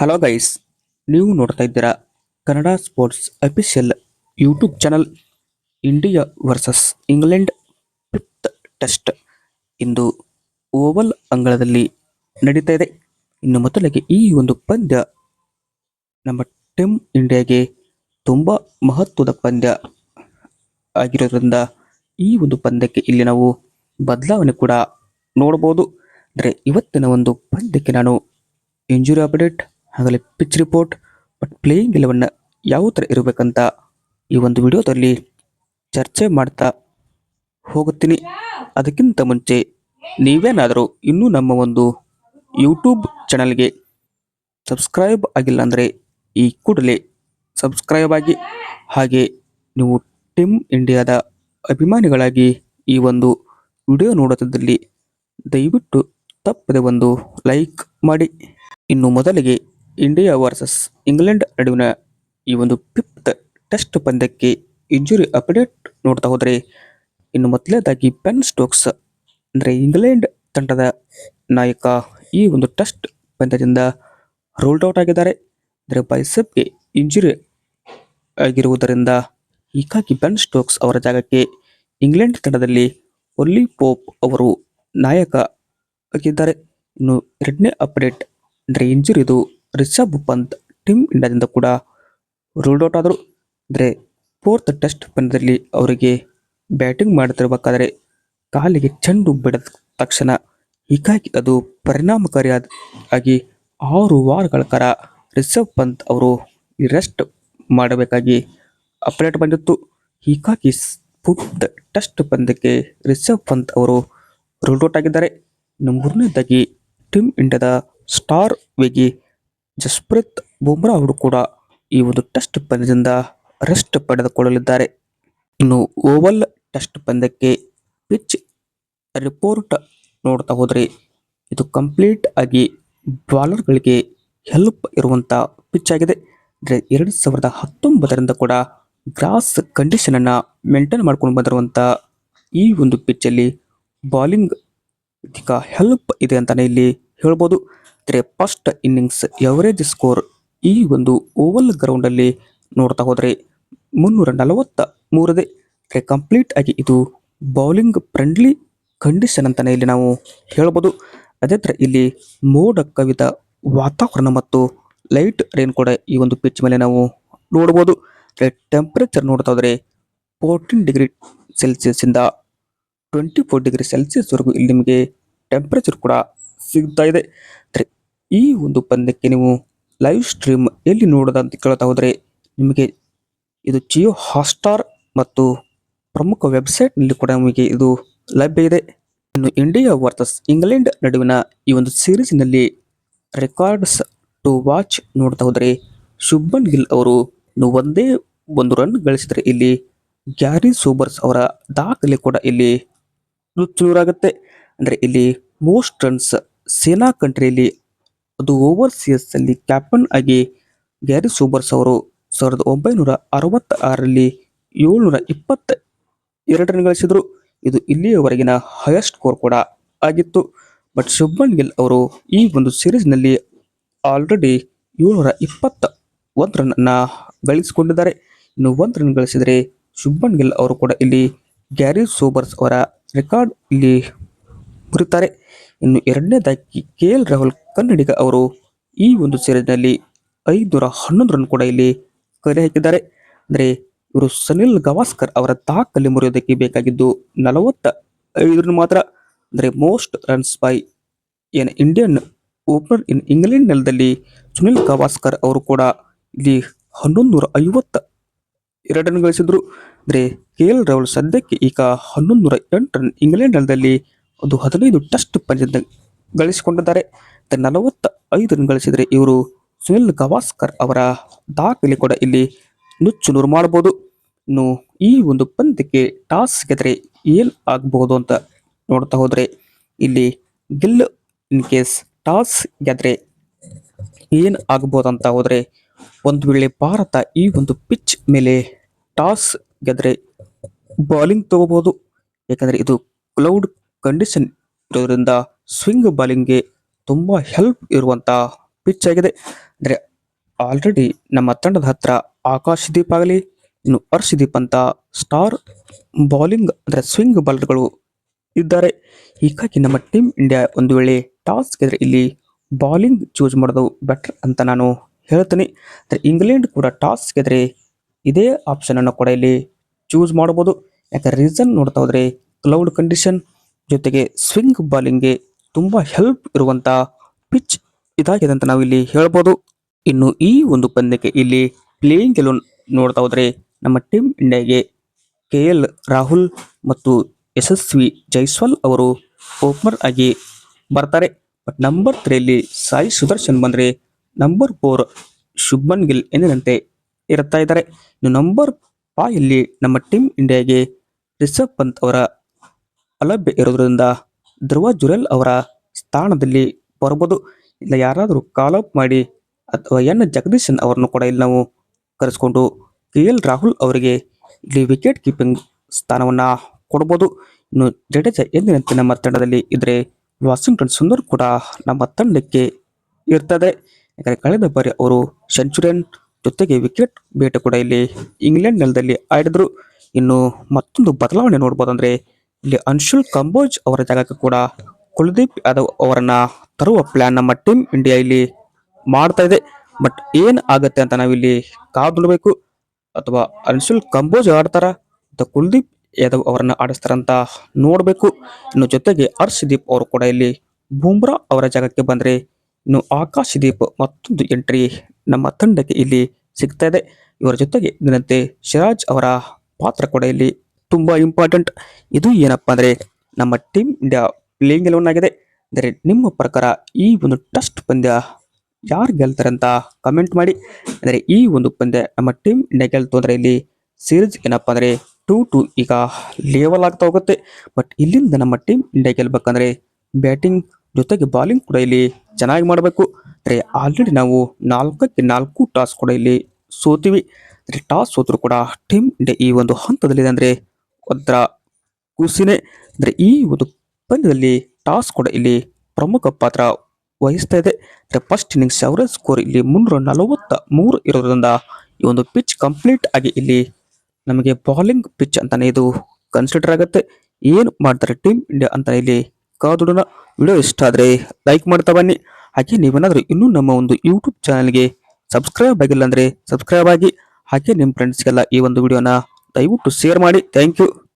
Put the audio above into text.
Hello guys ನೀವು ನೋಡ್ತಾ ಇದ್ದೀರಾ Kannada sports official YouTube channel India versus England fifth test ಇಂದು Oval ಅಂಗಳದಲ್ಲಿ ನಡೀತಾ ಇದೆ. ಇನ್ನು ಮೊದಲಿಗೆ ಈ ಒಂದು ಪಂದ್ಯ ನಮ್ಮ ಟೀಮ್ ಇಂಡಿಯಾಗೆ ತುಂಬ ಮಹತ್ವದ ಪಂದ್ಯ ಆಗಿರೋದ್ರಿಂದ ಈ ಒಂದು ಪಂದ್ಯಕ್ಕೆ ಇಲ್ಲಿ ನಾವು ಬದಲಾವಣೆ ಕೂಡ ನೋಡಬಹುದು ಅಂದರೆ ಇವತ್ತಿನ ಒಂದು ಪಂದ್ಯಕ್ಕೆ ನಾನು ಇಂಜುರಿ ಅಪ್ಡೇಟ್ ಹಾಗಲೇ ಪಿಚ್ ರಿಪೋರ್ಟ್ ಬಟ್ ಪ್ಲೇಯಿಂಗ್ ಇಲೆವನ್ನ ಯಾವ ಥರ ಇರಬೇಕಂತ ಈ ಒಂದು ವಿಡಿಯೋದಲ್ಲಿ ಚರ್ಚೆ ಮಾಡ್ತಾ ಹೋಗುತ್ತೀನಿ. ಅದಕ್ಕಿಂತ ಮುಂಚೆ ನೀವೇನಾದರೂ ಇನ್ನೂ ನಮ್ಮ ಒಂದು ಯೂಟ್ಯೂಬ್ ಚಾನಲ್ಗೆ ಸಬ್ಸ್ಕ್ರೈಬ್ ಆಗಿಲ್ಲ ಅಂದರೆ ಈ ಕೂಡಲೇ ಸಬ್ಸ್ಕ್ರೈಬ್ ಆಗಿ. ಹಾಗೆ ನೀವು ಟೀಮ್ ಇಂಡಿಯಾದ ಅಭಿಮಾನಿಗಳಾಗಿ ಈ ಒಂದು ವಿಡಿಯೋ ನೋಡೋದ್ರಲ್ಲಿ ದಯವಿಟ್ಟು ತಪ್ಪದೆ ಒಂದು ಲೈಕ್ ಮಾಡಿ. ಇನ್ನು ಮೊದಲಿಗೆ ಇಂಡಿಯಾ ವರ್ಸಸ್ ಇಂಗ್ಲೆಂಡ್ ನಡುವಿನ ಈ ಒಂದು ಫಿಫ್ತ್ ಟೆಸ್ಟ್ ಪಂದ್ಯಕ್ಕೆ ಇಂಜುರಿ ಅಪ್ಡೇಟ್ ನೋಡ್ತಾ ಹೋದರೆ ಇನ್ನು ಮೊದಲನೇದಾಗಿ ಪೆನ್ ಸ್ಟೋಕ್ಸ್ ಅಂದರೆ ಇಂಗ್ಲೆಂಡ್ ತಂಡದ ನಾಯಕ ಈ ಒಂದು ಟೆಸ್ಟ್ ಪಂದ್ಯದಿಂದ ರೋಲ್ಡ್ ಔಟ್ ಆಗಿದ್ದಾರೆ. ಅಂದರೆ ಬೈಸಪ್ಗೆ ಇಂಜುರಿ ಆಗಿರುವುದರಿಂದ ಹೀಗಾಗಿ ಬೆನ್ ಸ್ಟೋಕ್ಸ್ ಅವರ ಜಾಗಕ್ಕೆ ಇಂಗ್ಲೆಂಡ್ ತಂಡದಲ್ಲಿ ಒಲ್ಲಿ ಪೋಪ್ ಅವರು ನಾಯಕ ಆಗಿದ್ದಾರೆ. ಇನ್ನು ಎರಡನೇ ಅಪ್ಡೇಟ್ ಅಂದರೆ ಇಂಜುರಿದು ರಿಷಬ್ ಪಂತ್ ಟೀಮ್ ಇಂಡಿಯಾದಿಂದ ಕೂಡ ರೂಲ್ಡ್ ಔಟ್ ಆದರು. ಅಂದರೆ ಫೋರ್ತ್ ಟೆಸ್ಟ್ ಪಂದ್ಯದಲ್ಲಿ ಅವರಿಗೆ ಬ್ಯಾಟಿಂಗ್ ಮಾಡುತ್ತಿರಬೇಕಾದರೆ ಕಾಲಿಗೆ ಚೆಂಡು ಬಿಡದ ತಕ್ಷಣ ಹೀಗಾಗಿ ಅದು ಪರಿಣಾಮಕಾರಿಯಾದ ಆಗಿ ಆರು ವಾರಗಳ ಕಾಲ ರಿಷಬ್ ಪಂತ್ ಅವರು ರೆಸ್ಟ್ ಮಾಡಬೇಕಾಗಿ ಅಪ್ಡೇಟ್ ಬಂದಿತ್ತು. ಹೀಗಾಗಿ ಫಿಫ್ತ್ ಟೆಸ್ಟ್ ಪಂದ್ಯಕ್ಕೆ ರಿಷಬ್ ಪಂತ್ ಅವರು ರೂಲ್ಡ್ ಔಟ್ ಆಗಿದ್ದಾರೆ. ಇನ್ನು ಮೂರನೇದಾಗಿ ಟೀಮ್ ಇಂಡಿಯಾದ ಸ್ಟಾರ್ ವೇಗಿ ಜಸ್ಪ್ರೀತ್ ಬುಮ್ರಾ ಅವರು ಕೂಡ ಈ ಒಂದು ಟೆಸ್ಟ್ ಪಂದ್ಯದಿಂದ ರೆಸ್ಟ್ ಪಡೆದುಕೊಳ್ಳಲಿದ್ದಾರೆ. ಇನ್ನು ಓವಲ್ ಟೆಸ್ಟ್ ಪಂದ್ಯಕ್ಕೆ ಪಿಚ್ ರಿಪೋರ್ಟ್ ನೋಡ್ತಾ ಹೋದರೆ ಇದು ಕಂಪ್ಲೀಟ್ ಆಗಿ ಬಾಲರ್ಗಳಿಗೆ ಹೆಲ್ಪ್ ಇರುವಂಥ ಪಿಚ್ ಆಗಿದೆ. ಅಂದರೆ ಎರಡು ಸಾವಿರದ ಹತ್ತೊಂಬತ್ತರಿಂದ ಕೂಡ ಗ್ರಾಸ್ ಕಂಡೀಷನನ್ನು ಮೇಂಟೈನ್ ಮಾಡ್ಕೊಂಡು ಬಂದಿರುವಂಥ ಈ ಒಂದು ಪಿಚ್ಚಲ್ಲಿ ಬಾಲಿಂಗ್ ಅಧಿಕ ಹೆಲ್ಪ್ ಇದೆ ಅಂತಾನೆ ಇಲ್ಲಿ ಹೇಳ್ಬೋದು. ಅಂದರೆ ಫಸ್ಟ್ ಇನ್ನಿಂಗ್ಸ್ ಎವರೇಜ್ ಸ್ಕೋರ್ ಈ ಒಂದು ಓವಲ್ ಗ್ರೌಂಡಲ್ಲಿ ನೋಡ್ತಾ ಹೋದರೆ ಮುನ್ನೂರ ನಲವತ್ತ ಮೂರದೇ ಕಂಪ್ಲೀಟ್ ಆಗಿ ಇದು ಬೌಲಿಂಗ್ ಫ್ರೆಂಡ್ಲಿ ಕಂಡೀಷನ್ ಅಂತಲೇ ಇಲ್ಲಿ ನಾವು ಹೇಳ್ಬೋದು. ಅದೇ ಥರ ಇಲ್ಲಿ ಮೋಡ ಕವಿದ ವಾತಾವರಣ ಮತ್ತು ಲೈಟ್ ರೈನ್ ಕೂಡ ಈ ಒಂದು ಪಿಚ್ ಮೇಲೆ ನಾವು ನೋಡ್ಬೋದು. ಟೆಂಪರೇಚರ್ ನೋಡ್ತಾ ಹೋದರೆ ಫೋರ್ಟೀನ್ ಡಿಗ್ರಿ ಸೆಲ್ಸಿಯಸ್ಸಿಂದ ಟ್ವೆಂಟಿ ಫೋರ್ ಡಿಗ್ರಿ ಸೆಲ್ಸಿಯಸ್ವರೆಗೂ ಇಲ್ಲಿ ನಿಮಗೆ ಟೆಂಪರೇಚರ್ ಕೂಡ ಸಿಗ್ತಾ ಇದೆ. ಈ ಒಂದು ಪಂದ್ಯಕ್ಕೆ ನೀವು ಲೈವ್ ಸ್ಟ್ರೀಮ್ ಎಲ್ಲಿ ನೋಡೋದಂತ ಕೇಳ್ತಾ ಹೋದರೆ ನಿಮಗೆ ಇದು ಜಿಯೋ ಹಾಟ್ಸ್ಟಾರ್ ಮತ್ತು ಪ್ರಮುಖ ವೆಬ್ಸೈಟ್ನಲ್ಲಿ ಕೂಡ ನಿಮಗೆ ಇದು ಲಭ್ಯ ಇದೆ. ಇನ್ನು ಇಂಡಿಯಾ ವರ್ಸಸ್ ಇಂಗ್ಲೆಂಡ್ ನಡುವಿನ ಈ ಒಂದು ಸೀರೀಸ್ನಲ್ಲಿ ರೆಕಾರ್ಡ್ಸ್ ಟು ವಾಚ್ ನೋಡ್ತಾ ಹೋದರೆ ಶುಭನ್ ಗಿಲ್ ಅವರು ಒಂದೇ ಒಂದು ರನ್ ಗಳಿಸಿದರೆ ಇಲ್ಲಿ ಗ್ಯಾರಿ ಸೂಬರ್ಸ್ ಅವರ ದಾಖಲೆ ಕೂಡ ಇಲ್ಲಿ ನುಚ್ಚುನೂರಾಗುತ್ತೆ ಅಂದರೆ ಇಲ್ಲಿ ಮೋಸ್ಟ್ ರನ್ಸ್ ಸೇನಾ ಕಂಟ್ರಿಯಲ್ಲಿ ಅದು ಓವರ್ಸಿಯಸ್ ಅಲ್ಲಿ ಕ್ಯಾಪ್ಟನ್ ಆಗಿ ಗ್ಯಾರಿ ಸೂಬರ್ಸ್ ಅವರು ಸಾವಿರದ ಒಂಬೈನೂರ ಅರವತ್ತ ಆರರಲ್ಲಿ ಏಳ್ನೂರ ಇಪ್ಪತ್ತ ಎರಡು ರನ್ ಗಳಿಸಿದ್ರು. ಇದು ಇಲ್ಲಿಯವರೆಗಿನ ಹೈಯೆಸ್ಟ್ ಸ್ಕೋರ್ ಕೂಡ ಆಗಿತ್ತು. ಬಟ್ ಶುಭ್ಮನ್ ಗಿಲ್ ಅವರು ಈ ಒಂದು ಸೀರೀಸ್ನಲ್ಲಿ ಆಲ್ರೆಡಿ ಏಳ್ನೂರ ಇಪ್ಪತ್ತ ಒಂದು ರನ್ನ ಗಳಿಸಿಕೊಂಡಿದ್ದಾರೆ. ಇನ್ನು ಒಂದು ರನ್ ಗಳಿಸಿದರೆ ಶುಭ್ಮನ್ ಗಿಲ್ ಅವರು ಕೂಡ ಇಲ್ಲಿ ಗ್ಯಾರಿ ಸೋಬರ್ಸ್ ಅವರ ರೆಕಾರ್ಡ್ ಇಲ್ಲಿ ಮುರಿತಾರೆ. ಇನ್ನು ಎರಡನೇದಾಗಿ ಕೆ ಎಲ್ ರಾಹುಲ್ ಕನ್ನಡಿಗ ಅವರು ಈ ಒಂದು ಸೀರೀಸ್ನಲ್ಲಿ ಐದುನೂರ ಹನ್ನೊಂದು ರನ್ ಕೂಡ ಇಲ್ಲಿ ಕಲೆ ಹಾಕಿದ್ದಾರೆ. ಅಂದರೆ ಇವರು ಸುನಿಲ್ ಗವಾಸ್ಕರ್ ಅವರ ದಾಖಲೆ ಮುರಿಯೋದಕ್ಕೆ ಬೇಕಾಗಿದ್ದು ನಲವತ್ತ ಐದು ರನ್ ಮಾತ್ರ. ಅಂದರೆ most runs by an Indian opener in England ನೆಲದಲ್ಲಿ ಸುನಿಲ್ ಗವಾಸ್ಕರ್ ಅವರು ಕೂಡ ಇಲ್ಲಿ ಹನ್ನೊಂದು ಐವತ್ತ ಎರಡು ರನ್ ಗಳಿಸಿದ್ರು. ಅಂದರೆ ಕೆ ಎಲ್ ರಾಹುಲ್ ಸದ್ಯಕ್ಕೆ ಈಗ ಹನ್ನೊಂದು ನೂರ ಎಂಟು ರನ್ ಇಂಗ್ಲೆಂಡ್ ನೆಲದಲ್ಲಿ ಒಂದು ಹದಿನೈದು ಟೆಸ್ಟ್ ಪಂದ್ಯದ ಗಳಿಸಿಕೊಂಡಿದ್ದಾರೆ. ನಲವತ್ತ ಐದು ರನ್ ಗಳಿಸಿದರೆ ಇವರು ಸುನಿಲ್ ಗವಾಸ್ಕರ್ ಅವರ ದಾಖಲೆ ಕೂಡ ಇಲ್ಲಿ ನುಚ್ಚು ನೂರು ಮಾಡಬಹುದು ಇನ್ನು ಈ ಒಂದು ಪಂದ್ಯಕ್ಕೆ ಟಾಸ್ ಗೆದರೆ ಏನ್ ಆಗಬಹುದು ಅಂತ ನೋಡ್ತಾ ಹೋದ್ರೆ ಇಲ್ಲಿ ಗಿಲ್ ಇನ್ ಕೇಸ್ ಟಾಸ್ ಗೆದ್ರೆ ಏನ್ ಅಂತ ಹೋದ್ರೆ ಒಂದು ವೇಳೆ ಭಾರತ ಈ ಒಂದು ಪಿಚ್ ಮೇಲೆ ಟಾಸ್ ಗೆದ್ರೆ ಬಾಲಿಂಗ್ ತಗೋಬಹುದು ಯಾಕಂದ್ರೆ ಇದು ಕ್ಲೌಡ್ ಕಂಡೀಷನ್ ಇರೋದ್ರಿಂದ ಸ್ವಿಂಗ್ ಬಾಲಿಂಗ್ಗೆ ತುಂಬ ಹೆಲ್ಪ್ ಇರುವಂಥ ಪಿಚ್ ಆಗಿದೆ. ಅಂದರೆ ಆಲ್ರೆಡಿ ನಮ್ಮ ತಂಡದ ಹತ್ರ ಆಕಾಶದೀಪ್ ಆಗಲಿ, ಇನ್ನು ಹರ್ಷದೀಪ್ ಅಂತ ಸ್ಟಾರ್ ಬೌಲಿಂಗ್ ಅಂದರೆ ಸ್ವಿಂಗ್ ಬಾಲರ್ಗಳು ಇದ್ದಾರೆ. ಹೀಗಾಗಿ ನಮ್ಮ ಟೀಮ್ ಇಂಡಿಯಾ ಒಂದು ವೇಳೆ ಟಾಸ್ ಗೆದ್ರೆ ಇಲ್ಲಿ ಬೌಲಿಂಗ್ ಚೂಸ್ ಮಾಡೋದು ಬೆಟರ್ ಅಂತ ನಾನು ಹೇಳ್ತೀನಿ. ಅಂದರೆ ಇಂಗ್ಲೆಂಡ್ ಕೂಡ ಟಾಸ್ ಗೆದ್ರೆ ಇದೇ ಆಪ್ಷನನ್ನು ಕೂಡ ಇಲ್ಲಿ ಚೂಸ್ ಮಾಡ್ಬೋದು ಯಾಕೆ ರೀಸನ್ ನೋಡ್ತಾ ಹೋದರೆ ಕ್ಲೌಡ್ ಕಂಡೀಷನ್ ಜೊತೆಗೆ ಸ್ವಿಂಗ್ ಬಾಲಿಂಗ್ಗೆ ತುಂಬಾ ಹೆಲ್ಪ್ ಇರುವಂತ ಪಿಚ್ ಇದಾಗಿದೆ ಅಂತ ನಾವು ಇಲ್ಲಿ ಹೇಳ್ಬೋದು. ಇನ್ನು ಈ ಒಂದು ಪಂದ್ಯಕ್ಕೆ ಇಲ್ಲಿ ಪ್ಲೇಯಿಂಗ್ ಗೆಲುವು ನೋಡ್ತಾ ಹೋದ್ರೆ ನಮ್ಮ ಟೀಮ್ ಇಂಡಿಯಾಗೆ ಕೆ ಎಲ್ ರಾಹುಲ್ ಮತ್ತು ಯಶಸ್ವಿ ಜೈಸ್ವಾಲ್ ಅವರು ಓಪನರ್ ಆಗಿ ಬರ್ತಾರೆ. ಬಟ್ ನಂಬರ್ ತ್ರೀಯಲ್ಲಿ ಸಾಯಿ ಸುದರ್ಶನ್ ಬಂದ್ರೆ ನಂಬರ್ ಫೋರ್ ಶುಭನ್ ಗಿಲ್ ಎಂದಿನಂತೆ ಇರುತ್ತಾ ಇದ್ದಾರೆ. ಇನ್ನು ನಂಬರ್ ಫೈವ್ ನಮ್ಮ ಟೀಮ್ ಇಂಡಿಯಾಗೆ ರಿಷಬ್ ಪಂತ್ ಅವರ ಅಲಭ್ಯ ಇರೋದ್ರಿಂದ ಧ್ರುವ ಜುರೆಲ್ ಅವರ ಸ್ಥಾನದಲ್ಲಿ ಬರ್ಬೋದು ಇಲ್ಲ, ಯಾರಾದರೂ ಕಾಲ್ ಅಪ್ ಮಾಡಿ ಅಥವಾ ಎನ್ ಜಗದೀಶನ್ ಅವರನ್ನು ಕೂಡ ಇಲ್ಲಿ ನಾವು ಕರೆಸ್ಕೊಂಡು ಕೆ ಎಲ್ ರಾಹುಲ್ ಅವರಿಗೆ ಇಲ್ಲಿ ವಿಕೆಟ್ ಕೀಪಿಂಗ್ ಸ್ಥಾನವನ್ನು ಕೊಡ್ಬೋದು. ಇನ್ನು ಜಡೇಜ ಎಂದಿನಂತೆ ನಮ್ಮ ತಂಡದಲ್ಲಿ ಇದ್ರೆ ವಾಷಿಂಗ್ಟನ್ ಸುಂದರ್ ಕೂಡ ನಮ್ಮ ತಂಡಕ್ಕೆ ಇರ್ತದೆ. ಯಾಕಂದರೆ ಕಳೆದ ಬಾರಿ ಅವರು ಸೆಂಚುರಿಯನ್ ಜೊತೆಗೆ ವಿಕೆಟ್ ಬೇಟೆ ಕೂಡ ಇಲ್ಲಿ ಇಂಗ್ಲೆಂಡ್ ನೆಲದಲ್ಲಿ ಆಡಿದ್ರು. ಇನ್ನು ಮತ್ತೊಂದು ಬದಲಾವಣೆ ನೋಡ್ಬೋದಂದ್ರೆ ಇಲ್ಲಿ ಅನ್ಶುಲ್ ಕಂಬೋಜ್ ಅವರ ಜಾಗಕ್ಕೆ ಕೂಡ ಕುಲದೀಪ್ ಯಾದವ್ ಅವರನ್ನ ತರುವ ಪ್ಲಾನ್ ನಮ್ಮ ಟೀಮ್ ಇಂಡಿಯಾ ಇಲ್ಲಿ ಮಾಡ್ತಾ ಇದೆ. ಬಟ್ ಏನ್ ಆಗತ್ತೆ ಅಂತ ನಾವಿಲ್ಲಿ ಕಾದು ನೋಡ್ಬೇಕು. ಅಥವಾ ಅನ್ಶುಲ್ ಕಂಬೋಜ್ ಆಡ್ತಾರ? ಅಥವಾ ಕುಲ್ದೀಪ್ ಯಾದವ್ ಅವರನ್ನ ಆಡಿಸ್ತಾರಂತ ನೋಡಬೇಕು. ಇನ್ನು ಜೊತೆಗೆ ಹರ್ಷದೀಪ್ ಅವರು ಕೂಡ ಇಲ್ಲಿ ಬೂಮ್ರಾ ಅವರ ಜಾಗಕ್ಕೆ ಬಂದ್ರೆ ಇನ್ನು ಆಕಾಶದೀಪ್ ಮತ್ತೊಂದು ಎಂಟ್ರಿ ನಮ್ಮ ತಂಡಕ್ಕೆ ಇಲ್ಲಿ ಸಿಗ್ತಾ ಇದೆ. ಇವರ ಜೊತೆಗೆ ಇದರಂತೆ ಶಿರಾಜ್ ಅವರ ಪಾತ್ರ ಕೂಡ ಇಲ್ಲಿ ತುಂಬಾ ಇಂಪಾರ್ಟೆಂಟ್ ಇದು ಏನಪ್ಪ ಅಂದರೆ ನಮ್ಮ ಟೀಮ್ ಇಂಡಿಯಾ ಪ್ಲೇಯಿಂಗ್ ಎಲೆವನ್ ಆಗಿದೆ. ಅಂದರೆ ನಿಮ್ಮ ಪ್ರಕಾರ ಈ ಒಂದು ಟೆಸ್ಟ್ ಪಂದ್ಯ ಯಾರು ಗೆಲ್ತಾರೆ ಅಂತ ಕಮೆಂಟ್ ಮಾಡಿ. ಅಂದರೆ ಈ ಒಂದು ಪಂದ್ಯ ನಮ್ಮ ಟೀಮ್ ಇಂಡಿಯಾ ಗೆಲ್ತು ಅಂದರೆ ಇಲ್ಲಿ ಸೀರೀಸ್ ಏನಪ್ಪ ಅಂದರೆ ಟೂ ಟು ಈಗ ಲೇವಲ್ ಆಗ್ತಾ ಹೋಗುತ್ತೆ. ಬಟ್ ಇಲ್ಲಿಂದ ನಮ್ಮ ಟೀಮ್ ಇಂಡಿಯಾ ಗೆಲ್ಬೇಕಂದ್ರೆ ಬ್ಯಾಟಿಂಗ್ ಜೊತೆಗೆ ಬಾಲಿಂಗ್ ಕೂಡ ಇಲ್ಲಿ ಚೆನ್ನಾಗಿ ಮಾಡಬೇಕು. ಅಂದರೆ ಆಲ್ರೆಡಿ ನಾವು ನಾಲ್ಕಕ್ಕೆ ನಾಲ್ಕು ಟಾಸ್ ಕೂಡ ಇಲ್ಲಿ ಸೋತೀವಿ. ಅಂದರೆ ಟಾಸ್ ಸೋತರು ಕೂಡ ಟೀಮ್ ಇಂಡಿಯಾ ಈ ಒಂದು ಹಂತದಲ್ಲಿದೆ ಅಂದರೆ ಒಂಥರ ಕುಸಿನೆ. ಅಂದರೆ ಈ ಒಂದು ಪಂದ್ಯದಲ್ಲಿ ಟಾಸ್ ಕೂಡ ಇಲ್ಲಿ ಪ್ರಮುಖ ಪಾತ್ರ ವಹಿಸ್ತಾ ಇದೆ. ಅಂದರೆ ಫಸ್ಟ್ ಇನ್ನಿಂಗ್ಸ್ ಅವರೇಜ್ ಸ್ಕೋರ್ ಇಲ್ಲಿ ಮುನ್ನೂರ ನಲವತ್ತ ಮೂರು ಇರೋದ್ರಿಂದ ಈ ಒಂದು ಪಿಚ್ ಕಂಪ್ಲೀಟ್ ಆಗಿ ಇಲ್ಲಿ ನಮಗೆ ಬೌಲಿಂಗ್ ಪಿಚ್ ಅಂತಾನೆ ಇದು ಕನ್ಸಿಡರ್ ಆಗುತ್ತೆ. ಏನು ಮಾಡ್ತಾರೆ ಟೀಮ್ ಇಂಡಿಯಾ ಅಂತ ಇಲ್ಲಿ ಕಾದುಡೋಣ. ವಿಡಿಯೋ ಇಷ್ಟ ಆದರೆ ಲೈಕ್ ಮಾಡ್ತಾ ಬನ್ನಿ. ಹಾಗೆ ನೀವೇನಾದರೂ ಇನ್ನೂ ನಮ್ಮ ಒಂದು ಯೂಟ್ಯೂಬ್ ಚಾನಲ್ಗೆ ಸಬ್ಸ್ಕ್ರೈಬ್ ಆಗಿಲ್ಲ ಅಂದರೆ ಸಬ್ಸ್ಕ್ರೈಬ್ ಆಗಿ. ಹಾಗೆ ನಿಮ್ಮ ಫ್ರೆಂಡ್ಸ್ಗೆಲ್ಲ ಈ ಒಂದು ವಿಡಿಯೋನ ದಯವಿಟ್ಟು ಶೇರ್ ಮಾಡಿ. Thank you